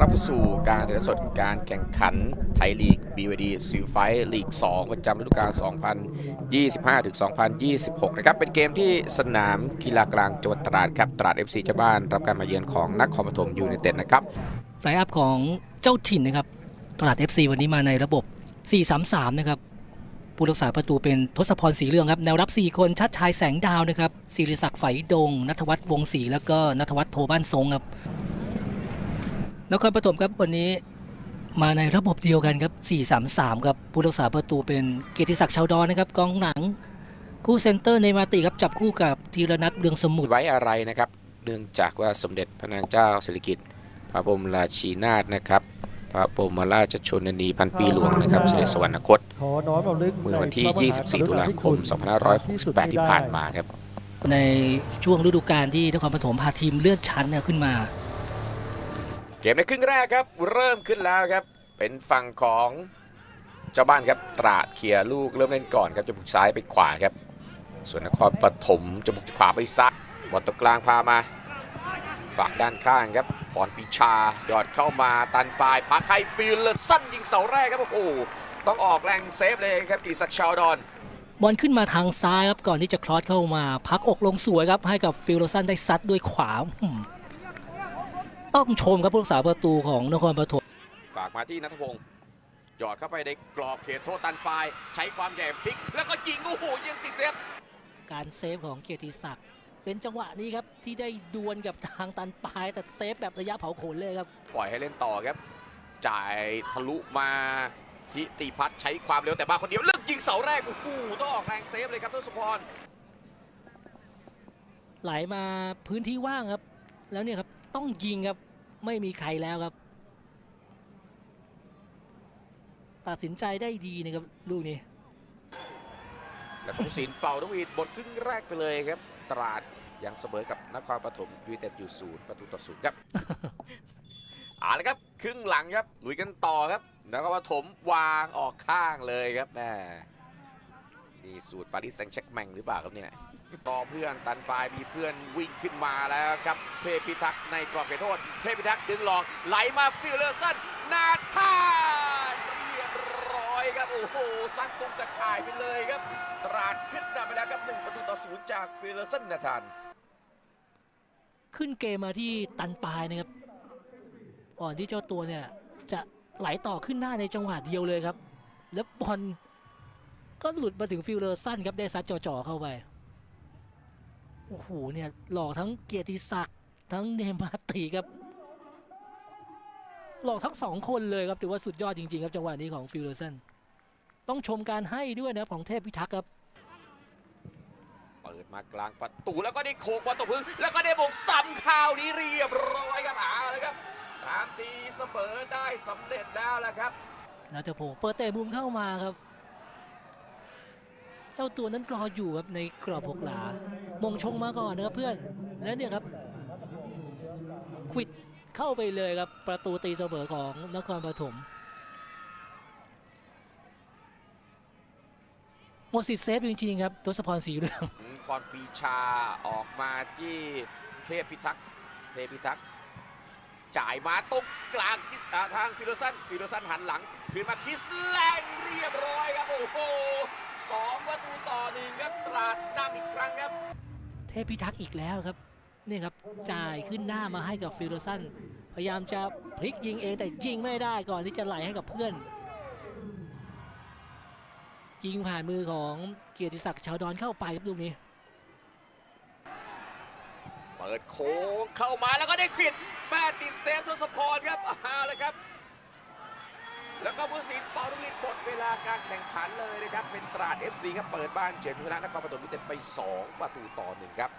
รับเข้าสู่การถ่ายสดการแข่งขันไทยลีก BVD ซิลไฟลีก 2 ประจำฤดูกาล 2025-2026 นะครับ เป็นเกมที่สนามกีฬากลางจังหวัดตราดครับ ตราด FC เจ้าบ้าน รับการมาเยือนของนักคอมปฐมยูไนเต็ดนะครับไลอัพของเจ้าถิ่นนะครับตลาด FC วันนี้มาในระบบ 4-3-3 นะครับ ผู้รักษาประตูเป็นทศพรสีเรืองครับ แนวรับ 4 คนชัดชายแสงดาวนะครับศิริศักดิ์ไฝดงนัทวัฒน์วงศรีแล้วก็นัทวัฒน์โทบ้านทรงครับ นครปฐมครับวันนี้มาในระบบเดียวกันครับ 4-3-3 ครับผู้รักษาประตูเป็นเกียรติศักดิ์ชาวดอนนะครับกองหลัง คู่เซนเตอร์ในมาติครับจับคู่กับธีรนัทเรืองสมุทรไว้อะไรนะครับ เนื่องจากว่าสมเด็จพระนางเจ้าสิริกิติ์พระบรมราชินาถนะครับ พระบรมราชชนนีพันปีหลวงนะครับเสด็จสวรรคตขอน้อมรำลึกเมื่อวันที่ 24 ตุลาคม 2568 ที่ผ่านมาครับ ในช่วงฤดูกาลที่นครปฐมพาทีมเลื่อนชั้นเนี่ยขึ้นมา เกมในครึ่งแรกครับ เริ่มขึ้นแล้วครับ เป็นฝั่งของเจ้าบ้านครับตราดเคลียร์ลูกเริ่มเล่นก่อนครับจะบุกซ้ายไปขวาครับ ส่วนนครปฐมจะบุกขวาไปซ้ายบอลตรงกลางพามา ฝากด้านข้างครับพรปิชายอดเข้ามาตันปลายพักให้ฟิลเลอร์สั้นยิงเสาแรกครับโอ้โหต้องออกแรงเซฟเลยครับกิติศักชาวดอนบอลขึ้นมาทางซ้ายครับก่อนที่จะคลอสเข้ามา พักอกลงสวยครับให้กับฟิลโลสันได้ซัดด้วยขวา ต้องชมครับผู้รักษาประตูของนครปฐมฝากมาที่นัทพงศ์หยอดเข้าไปในกรอบเขตโทษตันปลาย ใช้ความใหญ่พลิก แล้วก็ยิงโอ้โหยิงติดเซฟการเซฟของเกียรติศักดิ์เป็นจังหวะนี้ครับที่ได้ดวลกับทางตันปลายแต่เซฟแบบระยะเผาขนเลยครับปล่อยให้เล่นต่อครับ จ่ายทะลุมาทิติพัฒน์ใช้ความเร็วแต่มาคนเดียวเลือกยิงเสาแรกโอ้โหต้องออกแรงเซฟเลยครับทศพรไหลมาพื้นที่ว่างครับ แล้วเนี่ยครับ ต้องยิงครับ ไม่มีใครแล้วครับ ตัดสินใจได้ดีนะครับลูกนี้แล้วก็ผู้สินเป่านกหวีดบทครึ่งแรกไปเลยครับ ตราดยังเสมอกับนครปฐมยูไนเต็ดอยู่ศูนย์ประตูต่อศูนย์ครับเอาละครับ ครึ่งหลังครับลุยกันต่อครับนครปฐมวางออกข้างเลยครับแม่ นี่สูตรปารีสแซงต์แช็กแมงหรือเปล่าครับเนี่ยต่อเพื่อนตันปลายมีเพื่อนวิ่งขึ้นมาแล้วครับเทพิทักษ์ในกรอบเขตโทษ เทพิทักษ์ดึงหลอกไหลมาฟิลเลอร์สันนาธานเรียบร้อยครับโอ้โหซัดตุ้มตะข่ายไปเลยครับ ตราดขึ้นนำไปแล้วครับหนึ่งประตูต่อศูนย์จากฟิลเลอร์สันนาธานขึ้นเกมมาที่ตันปลายนะครับก่อนที่เจ้าตัวเนี่ยจะไหลต่อขึ้นหน้าในจังหวะเดียวเลยครับ แล้วบอล ก็หลุดมาถึงฟิลเลอร์สั้นครับได้ซัดจ่อๆเข้าไป โอ้โหเนี่ยหลอกทั้งเกียรติศักดิ์ทั้งเนมาร์ติครับ หลอกทั้งสองคนเลยครับถือว่าสุดยอดจริงๆครับจังหวะนี้ของฟิลเลอร์สันต้องชมการให้ด้วยนะครับของเทพพิทักษ์ครับเปิดมากลางประตูแล้วก็ได้โขกบอลตกพื้นแล้วก็ได้บุกซ้ำข่าวนี้เรียบร้อยครับเอาเลยครับตามตีเสมอได้สำเร็จแล้วละครับนาเทพงศ์เปิดเตะมุมเข้ามาครับเจ้าตัวนั้นรออยู่ครับในกรอบหกหลา มงชงมาก่อนนะครับเพื่อน แล้วเนี่ยครับควิดเข้าไปเลยครับประตูตีเสมอของนครปฐมหมดสิทธิ์เซฟจริงๆครับทศพรสีเรืองพรปีชาออกมาที่เทพพิทักษ์เทพพิทักษ์จ่ายมาตรงกลางทางฟิโลสันฟิโลสันหันหลังคืนมาคิสแรงเรียบร้อยครับโอ้โห สองประตูต่อหนึ่งครับตราดนำอีกครั้งครับ เทพพิทักษ์อีกแล้วครับนี่ครับจ่ายขึ้นหน้ามาให้กับฟิลโลสันพยายามจะพลิกยิงเองแต่ยิงไม่ได้ก่อนที่จะไหลให้กับเพื่อน ยิงผ่านมือของเกียรติศักดิ์ชาวดอนเข้าไปครับลูกนี้ เปิดโค้งเข้ามาแล้วก็ได้ผิดแม่ติดเซฟทศพรครับเอาเลยครับ แล้วก็ผู้สินเปาลูกหวีดหมดเวลาการแข่งขันเลยนะครับ เป็นตราด FC ครับ เปิดบ้านเฉือนชนะนครปฐมยูเต็ดไป 2 ประตูต่อหนึ่งครับ